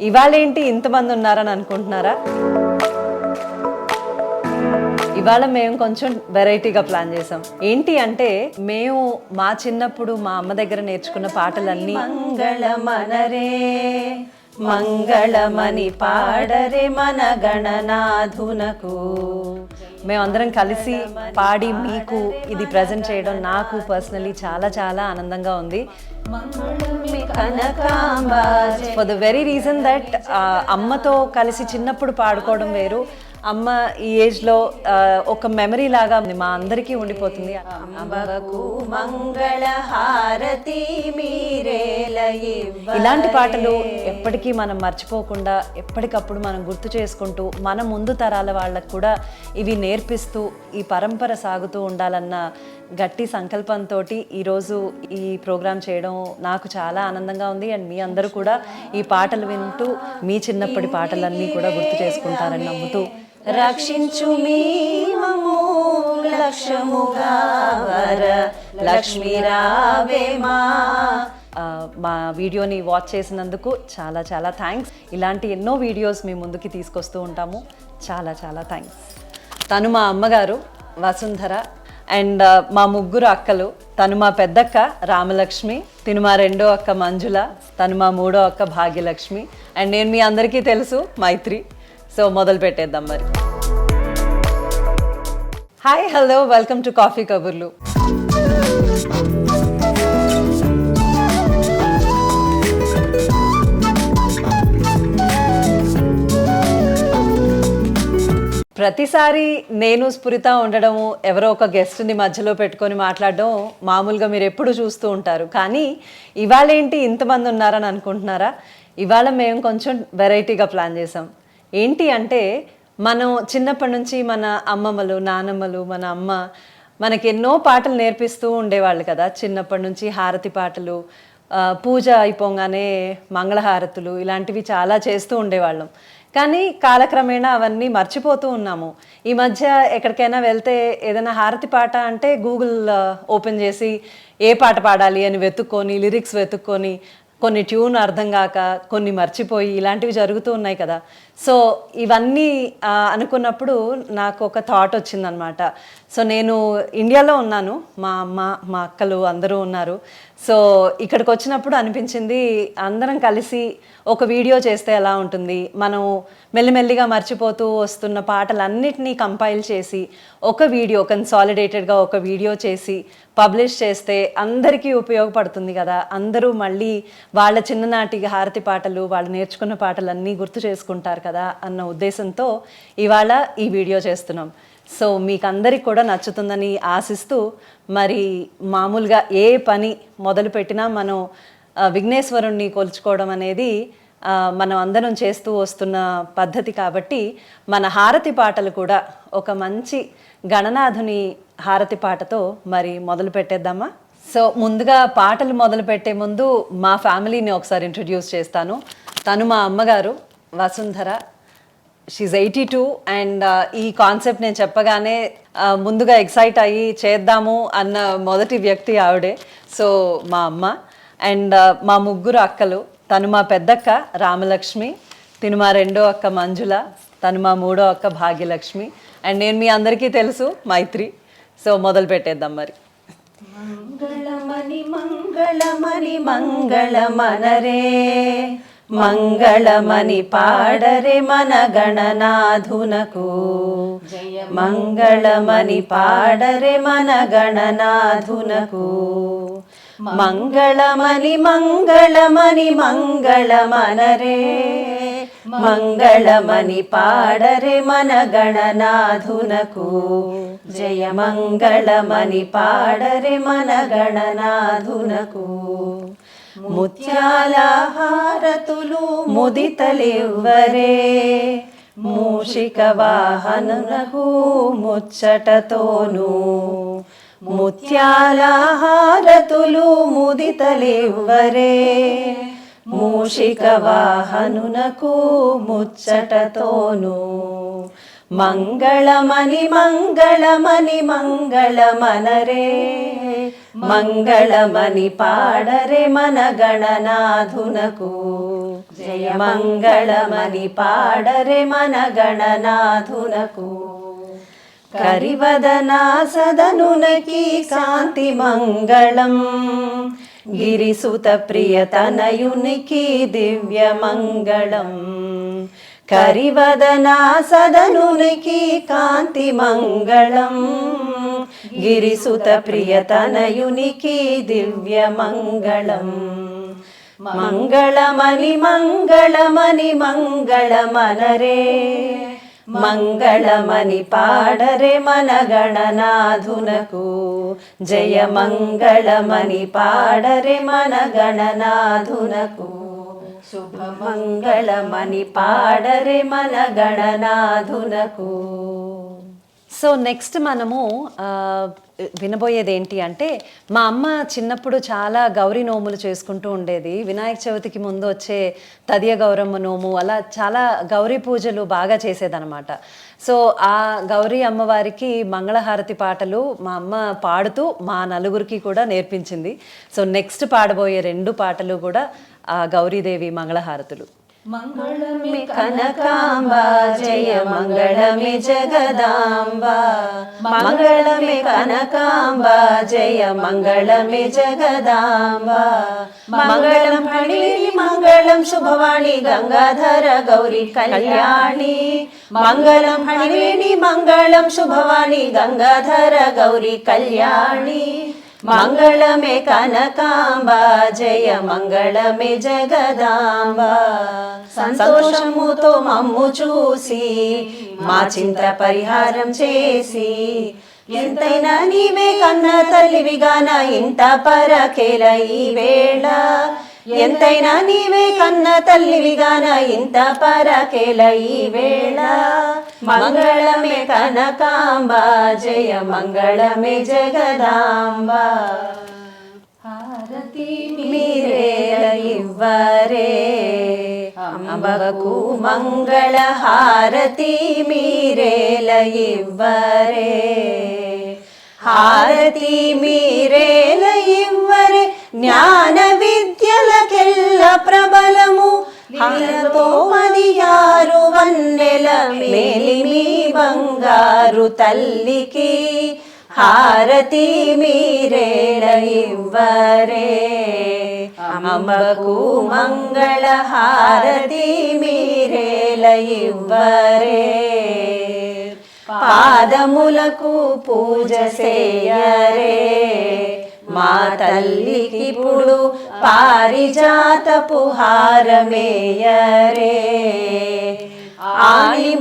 ఇవాళ ఏంటి ఇంతమంది ఉన్నారని అనుకుంటున్నారా? ఇవాళ మేము కొంచెం వెరైటీగా ప్లాన్ చేసాం ఏంటి అంటే మేము మా చిన్నప్పుడు మా అమ్మ దగ్గర నేర్చుకున్న పాటలన్నీ మంగళమనరే మంగళమని పాడరే మన గణనాధునకు మేమందరం కలిసి పాడి మీకు ఇది ప్రజెంట్ చేయడం నాకు పర్సనలీ చాలా చాలా ఆనందంగా ఉంది. For the very reason that అమ్మతో కలిసి చిన్నప్పుడు పాడుకోవడం వేరు అమ్మ ఈ ఏజ్లో ఒక మెమరీ లాగా ఉంది. మా అందరికీ ఉండిపోతుంది. అమ్మకు మంగళ హారతి ఇలాంటి పాటలు ఎప్పటికీ మనం మర్చిపోకుండా ఎప్పటికప్పుడు మనం గుర్తు చేసుకుంటూ మన ముందు తరాల వాళ్ళకు కూడా ఇవి నేర్పిస్తూ ఈ పరంపర సాగుతూ ఉండాలన్న గట్టి సంకల్పంతో ఈరోజు ఈ ప్రోగ్రాం చేయడం నాకు చాలా ఆనందంగా ఉంది. అండ్ మీ అందరూ కూడా ఈ పాటలు వింటూ మీ చిన్నప్పటి పాటలన్నీ కూడా గుర్తు చేసుకుంటారని నమ్ముతూ రక్షించు మీ మము లక్ష్యముగా వర. లక్ష్మీ రావేమా మా. వీడియోని వాచ్ చేసినందుకు చాలా చాలా థ్యాంక్స్. ఇలాంటి ఎన్నో వీడియోస్ మీ ముందుకి తీసుకొస్తూ ఉంటాము. చాలా చాలా థ్యాంక్స్. తను మా అమ్మగారు వసుంధర. అండ్ మా ముగ్గురు అక్కలు. తను మా పెద్దక్క రామలక్ష్మి. తిను మా రెండో అక్క మంజుల. తను మా మూడో అక్క భాగ్యలక్ష్మి. అండ్ నేను మీ అందరికీ తెలుసు మైత్రి. సో మొదలు పెట్టేద్దాం మరి. Hi hello welcome to coffee కబుర్లు ప్రతిసారి నేను స్ఫురిత ఉండడము ఎవరో ఒక గెస్ట్ని మధ్యలో పెట్టుకొని మాట్లాడడం మామూలుగా మీరు ఎప్పుడు చూస్తూ ఉంటారు. కానీ ఇవాళ ఏంటి ఇంతమంది ఉన్నారని అనుకుంటున్నారా? ఇవాళ మేము కొంచెం వెరైటీగా ప్లాన్ చేసాం ఏంటి అంటే మనం చిన్నప్పటి నుంచి మన అమ్మమ్మలు నానమ్మలు మన అమ్మ మనకి ఎన్నో పాటలు నేర్పిస్తూ ఉండేవాళ్ళు కదా. చిన్నప్పటి నుంచి హారతి పాటలు పూజ అయిపోగానే మంగళహారతులు ఇలాంటివి చాలా చేస్తూ ఉండేవాళ్ళం. కానీ కాలక్రమేణా అవన్నీ మర్చిపోతూ ఉన్నాము. ఈ మధ్య ఎక్కడికైనా వెళ్తే ఏదైనా హారతి పాట అంటే గూగుల్ ఓపెన్ చేసి ఏ పాట పాడాలి అని వెతుక్కొని లిరిక్స్ వెతుక్కొని కొన్ని ట్యూన్ అర్థం కాక కొన్ని మర్చిపోయి ఇలాంటివి జరుగుతూ ఉన్నాయి కదా. సో ఇవన్నీ అనుకున్నప్పుడు నాకు ఒక థాట్ వచ్చిందనమాట సో నేను ఇండియాలో ఉన్నాను. మా అమ్మ మా అక్కలు అందరూ ఉన్నారు. సో ఇక్కడికి వచ్చినప్పుడు అనిపించింది అందరం కలిసి ఒక వీడియో చేస్తే ఎలా ఉంటుంది? మనం మెల్లిమెల్లిగా మర్చిపోతూ వస్తున్న పాటలన్నిటినీ కంపైల్ చేసి ఒక వీడియో కన్సాలిడేటెడ్గా ఒక వీడియో చేసి పబ్లిష్ చేస్తే అందరికీ ఉపయోగపడుతుంది కదా? అందరూ మళ్ళీ వాళ్ళ చిన్ననాటి హారతి పాటలు వాళ్ళు నేర్చుకున్న పాటలన్నీ గుర్తు చేసుకుంటారు కదా అన్న ఉద్దేశంతో ఇవాళ ఈ వీడియో చేస్తున్నాం. సో మీకు అందరికి కూడా నచ్చుతుందని ఆశిస్తూ మరి మామూలుగా ఏ పని మొదలు పెట్టినా మనం విఘ్నేశ్వరుణ్ణి కొలుచుకోవడం అనేది మనం అందరం చేస్తూ వస్తున్న పద్ధతి కాబట్టి మన హారతి పాటలు కూడా ఒక మంచి గణనాథుని హారతి పాటతో మరి మొదలు పెట్టేద్దామా? సో ముందుగా పాటలు మొదలు పెట్టే ముందు మా ఫ్యామిలీని ఒకసారి ఇంట్రడ్యూస్ చేస్తాను. తను మా అమ్మగారు. Vasundhara she's eighty two and ఈ కాన్సెప్ట్ నేను చెప్పగానే uh, ముందుగా ఎక్సైట్ అయ్యి చేద్దాము అన్న మొదటి వ్యక్తి ఆవిడే. సో మా అమ్మ అండ్ uh, మా ముగ్గురు అక్కలు తను మా పెద్దక్క రామలక్ష్మి తిను మా రెండో అక్క మంజుల తను మా మూడో అక్క భాగ్యలక్ష్మి అండ్ నేను మీ అందరికీ తెలుసు మైత్రి. సో మొదలు పెట్టేద్దాం మరి. మంగళమణి మంగళమణి మంగళమనరే. మంగళమని పాడరే మన గణనాథునకు. మంగళమని పాడరే మన గణనాథునకు. మంగళమని మంగళమని మంగళమనరే. మంగళమని పాడరే మన గణనాథునకు. జయ మంగళమని పాడరే మన గణనాథునకు. ముత్యాల హారతులు ముదితలివ్వరే. మూషిక వాహనునకు ముచ్చటతోను. ముత్యాల హారతులు ముదితలివ్వరే. మూషిక వాహనునకు ముచ్చటతోను. మంగళమని మంగళమని మంగళమనరే. మంగళమని పాడరే మన గణనాథునకు. జయ మంగళమని పాడరే మన గణనాథునకు. కరివదనా సదనునకి కాంతి మంగళం. గిరిసుత ప్రియతనయునికి దివ్య మంగళం. కరివదనా సదనునికి కాంతి మంగళం. గిరిసుత ప్రియతనయునికి దివ్య మంగళం. మంగళమని మంగళమని మంగళమనరే. మంగళమని పాడరే మన గణనాథునకు. జయ మంగళమని పాడరే మన గణనాథునకు. శుభ మంగళమని పాడరే మన గణనాథునకు. సో నెక్స్ట్ మనము వినబోయేది ఏంటి అంటే మా అమ్మ చిన్నప్పుడు చాలా గౌరీ నోములు చేసుకుంటూ ఉండేది. వినాయక చవితికి ముందు వచ్చే తదియ గౌరమ్మ నోము అలా చాలా గౌరీ పూజలు బాగా చేసేదనమాట సో ఆ గౌరీ అమ్మవారికి మంగళహారతి పాటలు మా అమ్మ పాడుతూ మా నలుగురికి కూడా నేర్పించింది. సో నెక్స్ట్ పాడబోయే రెండు పాటలు కూడా ఆ గౌరీదేవి మంగళహారతులు. మంగళమే కనకాంబ జయ మంగళమే జగదాంబ. మంగళమే కనకాంబ జయ మంగళమే జగదాంబ. మంగళం ఫణిని మంగళం శుభవాణి గంగాధర గౌరి కళ్యాణి. మంగళం ఫణిని మంగళం శుభవాణి గంగాధర గౌరి కళ్యాణి. మంగళమే కనకాంబ జయ మంగళమే జగదాంబ. సంతోషముతో మమ్ము చూసి మా చింత పరిహారం చేసి ఎంతైనా నీవే కన్న తల్లివిగాన ఇంత పరకేల ఈ వేళ. ఎంతైనా నీవే కన్న తల్లివిగాన ఇంత పరకేల ఈ వేళ? మంగళమే కనకాంబ జయ మంగళమే జగదాంబ. హారతి మీరేల ఇవ్వరే అంబకు మంగళ హారతి మీరేల ఇవ్వరే. హారతి మీరేల ఇవ్వరే జ్ఞాన విద్యలకెల్ల ప్రబలము హారతో మదియారు వన్నెల మేలిమి బంగారు తల్లికి హారతి మీరేల ఇవ్వరే అంబకు మంగళ హారతి మీరేల ఇవ్వరే పాదములకు పూజ చేయరే మా తల్లికి ఇప్పుడు పారిజాతపు హారమేయరే ఆలి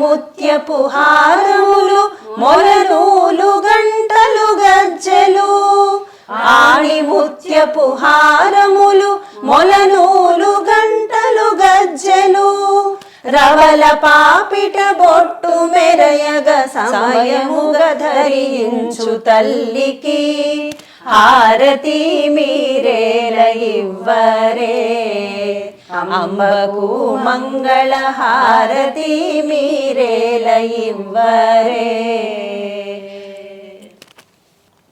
హారములు మొలనూలు గంటలు గజ్జెలు. ఆణి ముత్య హారములు మొలనూలు గంటలు గజ్జెలు. రవల పాపిట బొట్టు మెరయగ సమయముగ ధరించు తల్లికి. హారతి మీరేలయివ్వరే అంబకు మంగళ హారతి మీరేలయివ్వరే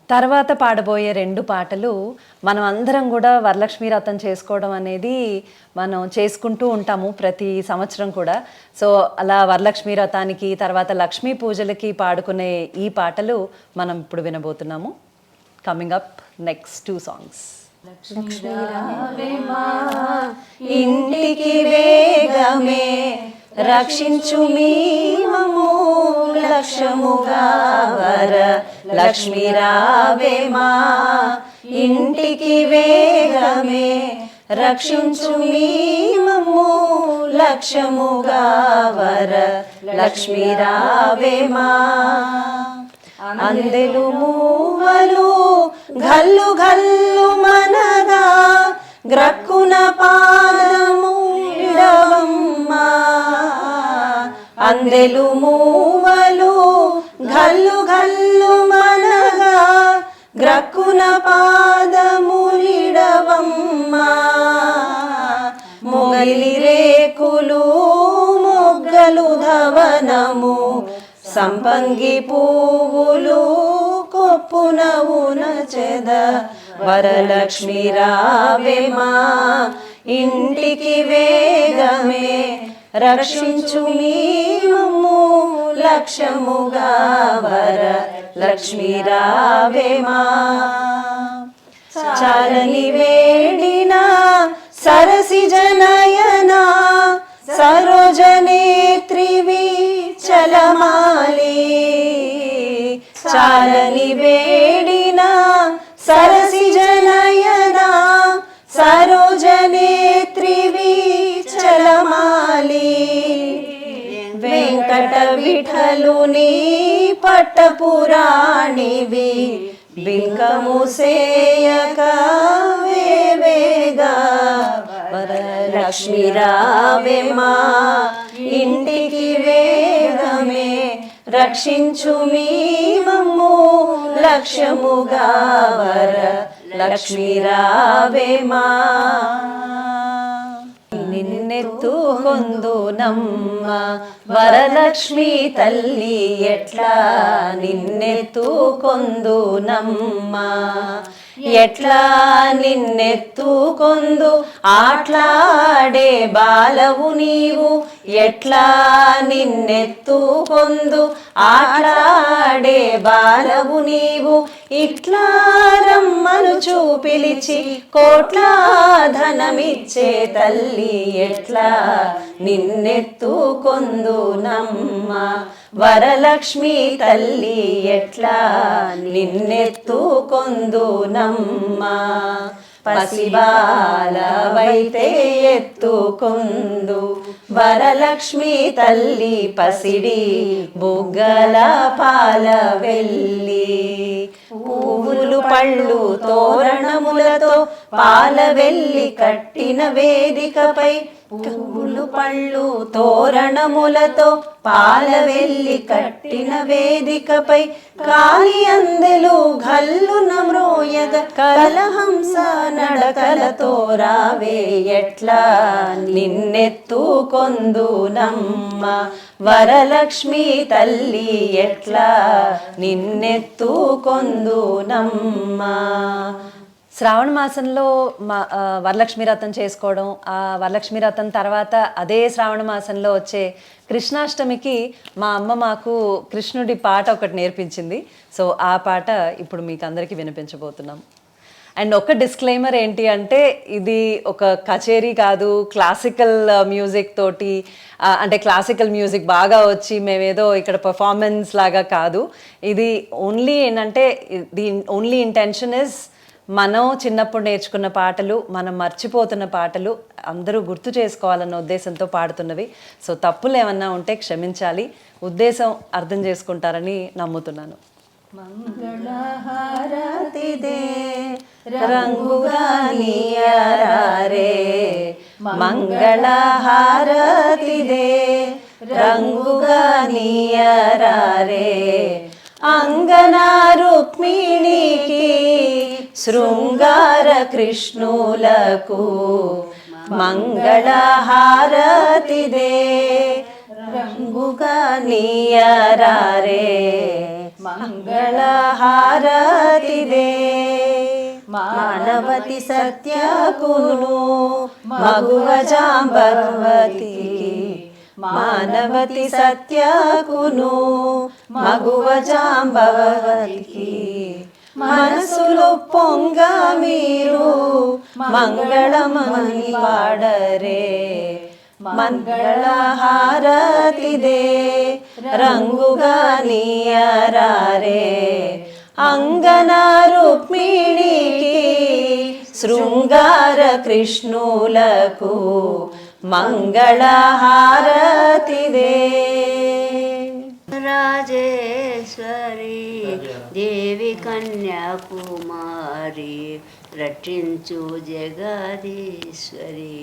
తర్వాత పాడబోయే రెండు పాటలు మనం అందరం కూడా వరలక్ష్మి వ్రతం చేసుకోవడం అనేది మనం చేసుకుంటూ ఉంటాము ప్రతి సంవత్సరం కూడా. సో అలా వరలక్ష్మి వ్రతానికి తర్వాత లక్ష్మీ పూజలకి పాడుకునే ఈ పాటలు మనం ఇప్పుడు వినబోతున్నాము. Coming up next two songs ఇంటికి వేగమే రక్షించు మీమము లక్ష్యముగా వర. లక్ష్మి రావేమా ఇంటికి వేగమే రక్షించు మీమము లక్ష్యముగా వర. లక్ష్మి రావేమా అందెలు మూవలు గల్లు గల్లు మనగా గ్రక్కున పాదము అందెలు మూ సంపంగి పువ్వులు కొప్పున చెద వరలక్ష్మి రావేమా ఇంటికి వేగమే. రక్షించు మీ లక్ష్యముగా. వర లక్ష్మీ రావేమా చాలని వేడిన సరసి జనయనా. సరోజనే పట్టపురాణివి బింకము సేయక వేవేగా వరలక్ష్మి రావేమా ఇంటికి వేగమే రక్షించు మీ మమ్ము లక్ష్యముగా. వర లక్ష్మి రావేమా నిన్నెత్తు కొందు నమ్మ. వరలక్ష్మి తల్లి ఎట్లా? నిన్నెత్తు కొందు నమ్మ. ఎట్లా నిన్నెత్తు కొందు ఆట్లాడే బాలవు నీవు. ఎట్లా నిన్నెత్తుకొందు? ఆట్లాడే బాలవు నీవు. ఇట్లా రమ్మను చూపిలిచి కోట్ల ధనమిచ్చే తల్లి ఎట్లా నిన్నెత్తు కొందు నమ్మ? వరలక్ష్మి తల్లి ఎట్లా నిన్నెత్తు కొందు నమ్మ? పసిబాలవైతే ఎత్తుకొందు వరలక్ష్మి తల్లి పసిడి బుగ్గల పాల వెళ్ళి పువ్వులు పళ్ళు తోరణములతో పాల వెళ్ళి కట్టిన వేదికపై పువ్వులు పళ్ళు తోరణములతో పాల వెళ్ళి కట్టిన వేదికపై కాలి అందెలు గల్లు నమ్రోయగ కలహంస నడకలతో రావే ఎట్లా? నిన్నెత్తు కొందు నమ్మ వరలక్ష్మి తల్లి ఎట్లా? నిన్నెత్తు కొందు నమ్మ శ్రావణ మాసంలో మా వరలక్ష్మి వ్రతం చేసుకోవడం ఆ వరలక్ష్మి వ్రతం తర్వాత అదే శ్రావణ మాసంలో వచ్చే కృష్ణాష్టమికి మా అమ్మ మాకు కృష్ణుడి పాట ఒకటి నేర్పించింది. సో ఆ పాట ఇప్పుడు మీకు అందరికీ వినిపించబోతున్నాం. అండ్ ఒక డిస్క్లైమర్ ఏంటి అంటే ఇది ఒక కచేరీ కాదు క్లాసికల్ మ్యూజిక్ తోటి అంటే క్లాసికల్ మ్యూజిక్ బాగా వచ్చి మేమేదో ఇక్కడ పర్ఫార్మెన్స్ లాగా కాదు. ఇది ఓన్లీ ఏంటంటే ది ఓన్లీ ఇంటెన్షన్ ఇస్ మనం చిన్నప్పుడు నేర్చుకున్న పాటలు మనం మర్చిపోతున్న పాటలు అందరూ గుర్తు చేసుకోవాలన్న ఉద్దేశంతో పాడుతున్నవి. సో తప్పులు ఏమన్నా ఉంటే క్షమించాలి. ఉద్దేశం అర్థం చేసుకుంటారని నమ్ముతున్నాను. మంగళహారతిదే రంగుగా మంగళహారతిదే రంగుగా నీయరారే రుక్మిణికి శృంగార కృష్ణులకు మంగళహారతిదే. రంగుగా నీయరారే మంగళహారతిదే. మానవతి సత్యకును మగువ జాంబవతి మానవతి సత్యకును మగువ జాంబవతికి మనసులో పొంగ మీరు మంగళమని పాడరే. మంగళహారతిదే రంగుగా నీయరారే. అంగన రుక్మిణికి శృంగార కృష్ణులకు మంగళహారతిదే. రాజేశ్వరీ దేవి కన్యాకుమారి రక్షించు జగదీశ్వరి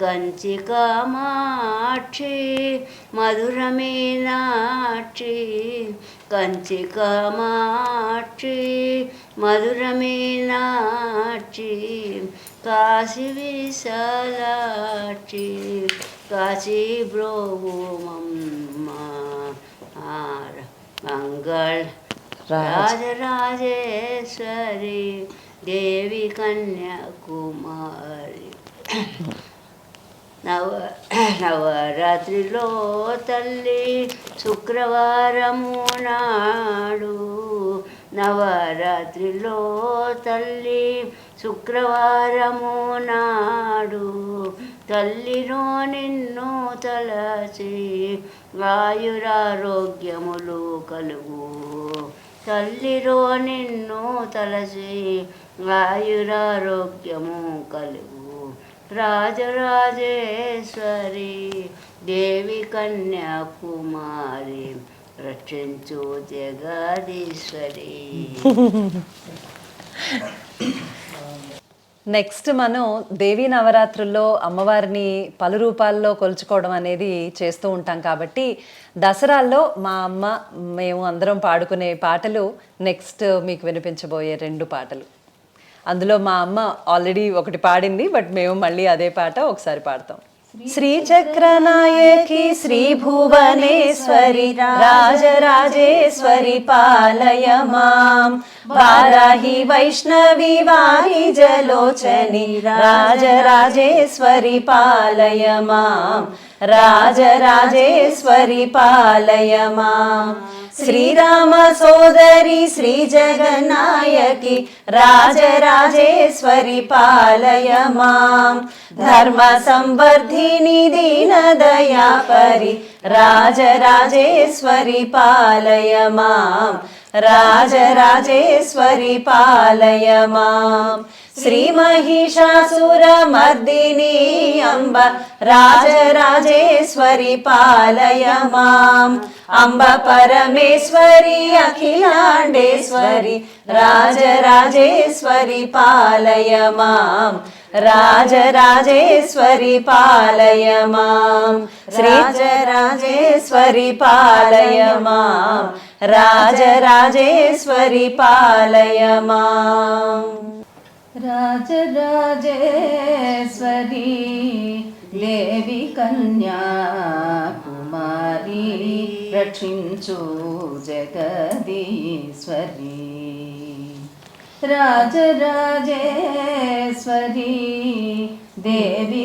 కంచి కామాక్షి మధురమీనాక్షి కంచి కామాక్షి మధురమీనాక్షి కాశీ విశాలాక్షి కాశీ బ్రోమమ్మ మంగళ రాజరాజేశ్వరి దేవి కన్యాకుమారి. నవ నవరాత్రిలో తల్లి శుక్రవారము నాడు నవరాత్రిలో తల్లి శుక్రవారము నాడు తల్లిలో నిన్ను తలచి ఆయురారోగ్యములు కలుగు. తల్లిలో నిన్ను తలచి ఆయురారోగ్యము కలుగు. రాజరాజేశ్వరి దేవి కన్యాకుమారి రక్షించు జగదీశ్వరి. నెక్స్ట్ మనం దేవీ నవరాత్రుల్లో అమ్మవారిని పలు రూపాల్లో కొలుచుకోవడం అనేది చేస్తూ ఉంటాం కాబట్టి దసరాల్లో మా అమ్మ మేము అందరం పాడుకునే పాటలు నెక్స్ట్ మీకు వినిపించబోయే రెండు పాటలు. అందులో మా అమ్మ ఆల్రెడీ ఒకటి పాడింది బట్ మేము మళ్ళీ అదే పాట ఒకసారి పాడతాం. శ్రీచక్రనాయకి శ్రీ భువనేశ్వరి రాజరాజేశ్వరి పాలయ మాం వారాహి వైష్ణవి వారి జలోచని రాజరాజేశ్వరి పాలయ మాం రాజరాజేశ్వరి పాలయ మాం శ్రీరామ సోదరి శ్రీ జగన్నాయకి రాజరాజేశ్వరి పాలయ మాం. ధర్మ సంవర్ధిని దీన దయాపరి రాజరాజేశ్వరి పాలయ మాం. రాజరాజేశ్వరి పాలయ మాం. శ్రీ మహిషాసుర మర్దిని అంబ రాజరాజేశ్వరి పాలయ మాం. అంబ పరమేశ్వరి అఖిలాండేశ్వరి రాజరాజేశ్వరి పాలయ మాం. రాజరాజేశ్వరి పాలయ మాం. శ్రీజరాజేశ్వరి పాలయ మాం. రాజరాజేశ్వరి పాలయ మాం రాజరాజేశ్వరి దేవి కన్యా కుమారి రక్షించు జగదీశ్వరి రాజరాజేశ్వరి దేవి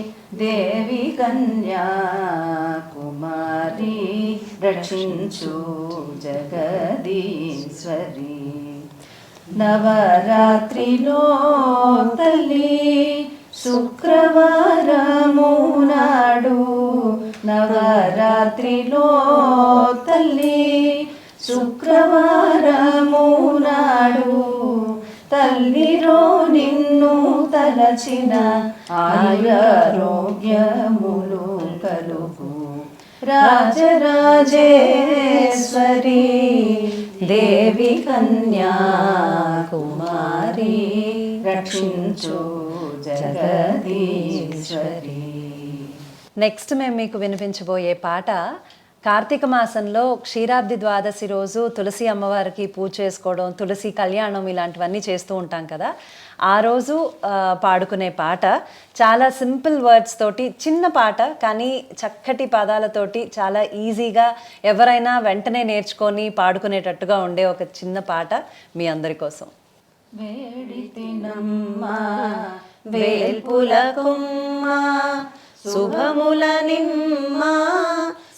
దేవి కన్యా కుమారి రక్షించు జగదీశ్వరి. నవరాత్రిలో తల్లి శుక్రవారము నాడు నవరాత్రిలో తల్లి శుక్రవారము నాడు తల్లిరో నిన్ను తలచిన ఆయురోగ్యములు కలుగు. రాజరాజేశ్వరి దేవి కన్యా కుమారి రక్షించు జగదీశ్వరి. నెక్స్ట్ మేము మీకు వినిపించబోయే పాట కార్తీక మాసంలో క్షీరాబ్ది ద్వాదశి రోజు తులసి అమ్మవారికి పూజ చేసుకోవడం తులసి కళ్యాణం ఇలాంటివన్నీ చేస్తూ ఉంటాం కదా. ఆ రోజు పాడుకునే పాట చాలా సింపుల్ వర్డ్స్ తోటి చిన్న పాట కానీ చక్కటి పదాలతోటి చాలా ఈజీగా ఎవరైనా వెంటనే నేర్చుకొని పాడుకునేటట్టుగా ఉండే ఒక చిన్న పాట మీ అందరి కోసం. వేల్పుల కుమ్మ శుభముల నిమ్మ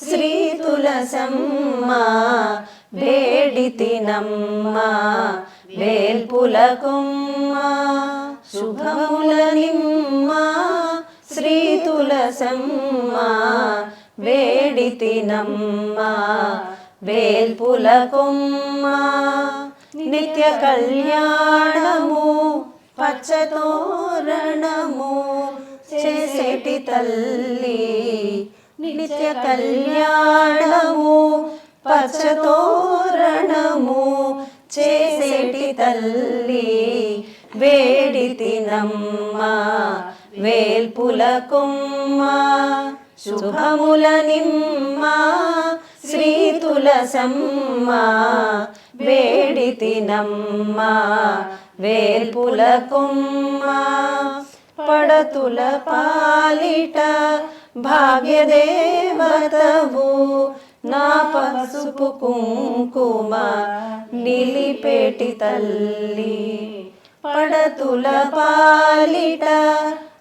శ్రీ తులసమ్మ వేడితినమ్మ వేల్పుల కుమ్మ శుభముల నిమ్మ శ్రీ తులసమ్మ వేడితినమ్మ వేల్పుల నిత్య కళ్యాణము పచ్చతోరణము చేసేటి తల్లి నిత్య కళ్యాణము పచ్చతోరణము చేసేటి తల్లి వేడితినమ్మ వేల్పుల కొమ్మ శుభముల నిమ్మ శ్రీ తులసమ్మ వేడితినమ్మ వేల్పుల కొమ్మ పడతుల పాలిట భాగ్యదేవతవు. నా పసుపు కుంకుమ నిలిపేటి తల్లి పడతుల పాలిట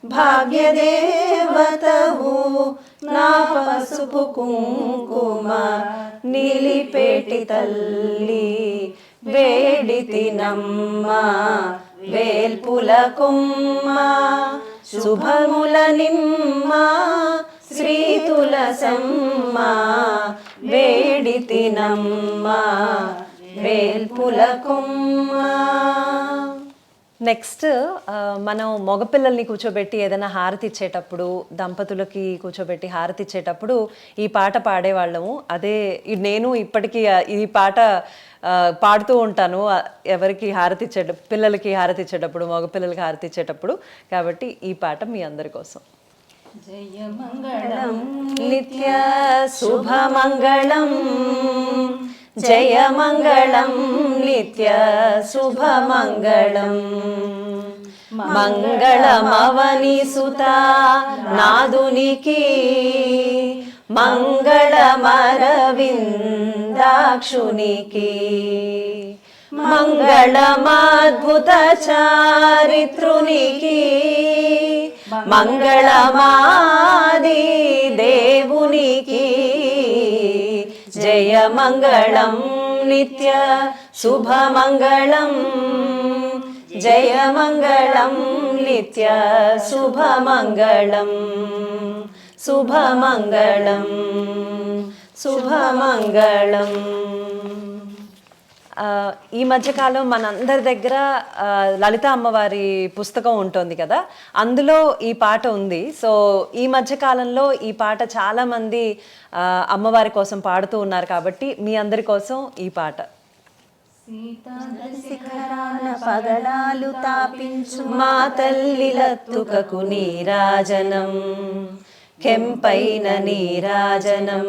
భాగ్యదేవతవు. నా పసుపు కుంకుమ నిలిపేటి తల్లి వేడితినమ్మ వేల్పుల కొమ్మ. శుభముల నిమ్మ శ్రీ తులసమ్మ వేడితినమ్మ వేల్పుల కొమ్మ. నెక్స్ట్ మనం మగపిల్లల్ని కూర్చోబెట్టి ఏదైనా హారతి ఇచ్చేటప్పుడు దంపతులకి కూర్చోబెట్టి హారతి ఇచ్చేటప్పుడు ఈ పాట పాడేవాళ్ళము. అదే నేను ఇప్పటికీ ఈ పాట పాడుతూ ఉంటాను. ఎవరికి హారతి ఇచ్చేట పిల్లలకి హారతి ఇచ్చేటప్పుడు మగపిల్లలకి హారతి ఇచ్చేటప్పుడు. కాబట్టి ఈ పాట మీ అందరి కోసం. జయమంగళం నిత్య శుభమంగళం. జయమంగళం నిత్య శుభమంగళం మంగళమవని సుత నాదునికి మంగళమరవిందాక్షునికి మంగళమాద్భుత చారిత్రునికి మంగళమాది దేవునికి జయ మంగళం నిత్య శుభమంగళం జయ మంగళం నిత్య శుభమంగళం శుభమంగళం శుభమంగళం ఆ, ఈ మధ్యకాలం మనందరి దగ్గర లలిత అమ్మవారి పుస్తకం ఉంటుంది కదా అందులో ఈ పాట ఉంది. సో ఈ మధ్యకాలంలో ఈ పాట చాలామంది అమ్మవారి కోసం పాడుతూ ఉన్నారు కాబట్టి మీ అందరి కోసం ఈ పాట. శిఖరాన పగడాలు తాపించు మా తల్లిలత్తుకకు నీరాజనం కెంపైన నీరాజనం.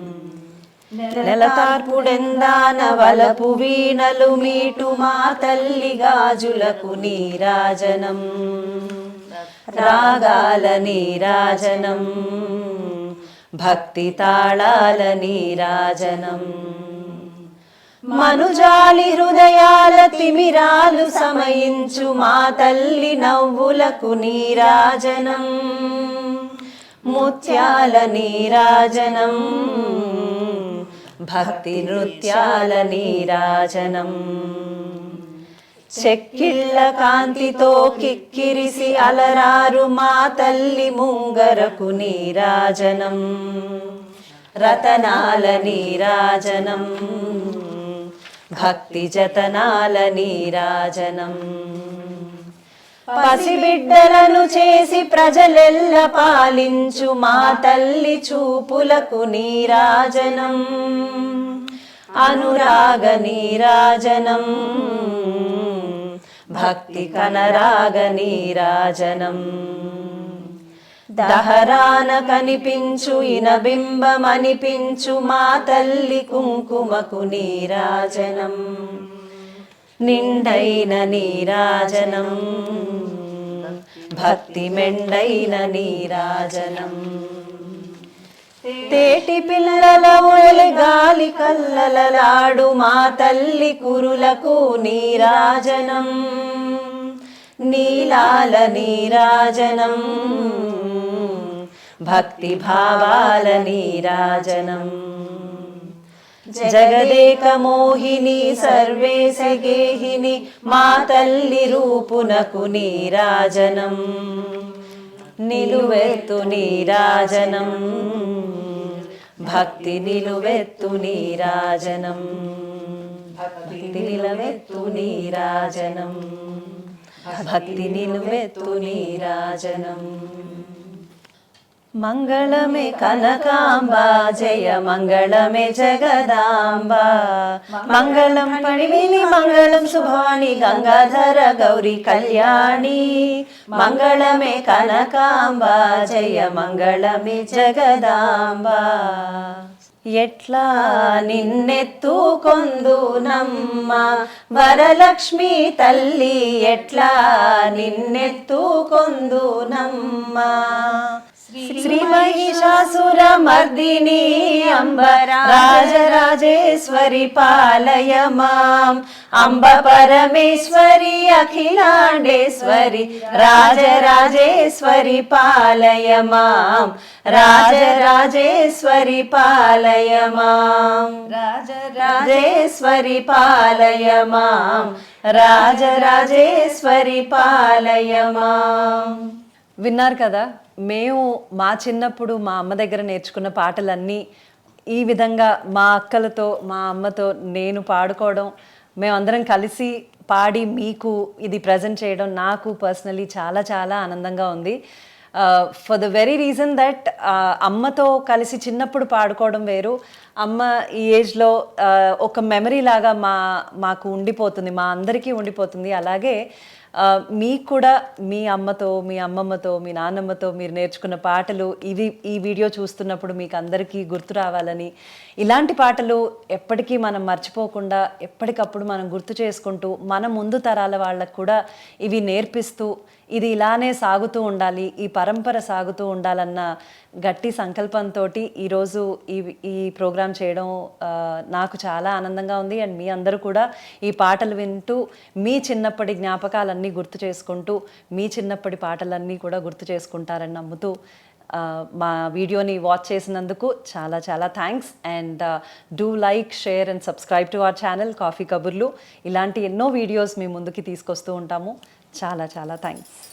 నెలతార్పుడెందాన వలపు వీణలు మీటు మా తల్లి గాజులకు నీరాజనం. రాగాల నీరాజనం. భక్తి తాళాల నీరాజనం. మనుజాలి హృదయాల తిమిరాలు సమయించు మా తల్లి నవ్వులకు నీరాజనం. ముత్యాల నీరాజనం. భక్తి నృత్యాల నీరాజనం. చెక్కిళ్ళ కాంతితో కిక్కిరిసి అలరారు మా తల్లి ముంగరకు నీరాజనం. రతనాల నీరాజనం. భక్తి జతనాల నీరాజనం. పసిబిడ్డలను చేసి ప్రజలెల్ల పాలించు మా తల్లి చూపులకు నీరాజనం. అనురాగ నీరాజనం. భక్తి కనరాగ నీరాజనం. దహరాన కనిపించు ఇనబింబమనిపించు మా తల్లి కుంకుమకు నీరాజనం. నిండైన నీరాజనం. భక్తి మెండైన నీరాజనం. తేటి పిల్లల ఒలి గాలి కల్లలలాడు మా తల్లి కురులకు నీరాజనం. నీలాల నీరాజనం. భక్తి భావాల నీరాజనం. జగదేకమోహిని సర్వేశ గేహిని మా తల్లి రూపునకు నీరాజనం. నిలువెత్తు నీరాజనం. భక్తి నిలువెత్తు నీరాజనం. భక్తి నిలవెత్తు నీరాజనం. భక్తి నిలువెత్తు నీరాజనం. మంగళమే కనకాంబ జయ మంగళమే జగదాంబ. మంగళం పడివిని మంగళం శుభవాణి గంగాధర గౌరీ కళ్యాణి. మంగళమే కనకాంబ జయ మంగళమే జగదాంబ. ఎట్లా నిన్నెత్తు కొందునమ్మ వరలక్ష్మి తల్లి ఎట్లా నిన్నెత్తు కొందునమ్మ శ్రీ మహిషాసురమర్దిని మర్దిని రాజరాజేశ్వరి పాలయ మాం అంబ పరమేశ్వరి అఖిలాండేశ్వరి రాజరాజేశ్వరి పాలయ మాం రాజరాజేశ్వరి పాలయ మాం రాజరాజేశ్వరి పాలయ మాం రాజరాజేశ్వరి పాలయ మాం విన్నారు కదా? మేము మా చిన్నప్పుడు మా అమ్మ దగ్గర నేర్చుకున్న పాటలన్నీ ఈ విధంగా మా అక్కలతో మా అమ్మతో నేను పాడుకోవడం మేమందరం కలిసి పాడి మీకు ఇది ప్రజెంట్ చేయడం నాకు పర్సనలీ చాలా చాలా ఆనందంగా ఉంది. For the very reason that అమ్మతో కలిసి చిన్నప్పుడు పాడుకోవడం వేరు. అమ్మ ఈ ఏజ్లో ఒక మెమరీ లాగా మా మాకు ఉండిపోతుంది మా అందరికీ ఉండిపోతుంది. అలాగే మీకు కూడా మీ అమ్మతో మీ అమ్మమ్మతో మీ నాన్నమ్మతో మీరు నేర్చుకున్న పాటలు ఇవి ఈ వీడియో చూస్తున్నప్పుడు మీకు అందరికీ గుర్తు రావాలని ఇలాంటి పాటలు ఎప్పటికీ మనం మర్చిపోకుండా ఎప్పటికప్పుడు మనం గుర్తు చేసుకుంటూ మన ముందు తరాల వాళ్ళకు కూడా ఇవి నేర్పిస్తూ ఇది ఇలానే సాగుతూ ఉండాలి ఈ పరంపర సాగుతూ ఉండాలన్న గట్టి సంకల్పంతో ఈరోజు ఈ ఈ ప్రోగ్రాం చేయడం నాకు చాలా ఆనందంగా ఉంది. అండ్ మీ అందరూ కూడా ఈ పాటలు వింటూ మీ చిన్నప్పటి జ్ఞాపకాలన్నీ గుర్తు చేసుకుంటూ మీ చిన్నప్పటి పాటలన్నీ కూడా గుర్తు చేసుకుంటారని నమ్ముతూ మా వీడియోని వాచ్ చేసినందుకు చాలా చాలా thanks and do like share and subscribe to our channel coffee కబుర్లు ఇలాంటి ఎన్నో వీడియోస్ మీ ముందుకి తీసుకొస్తూ ఉంటాము. చాలా చాలా థ్యాంక్స్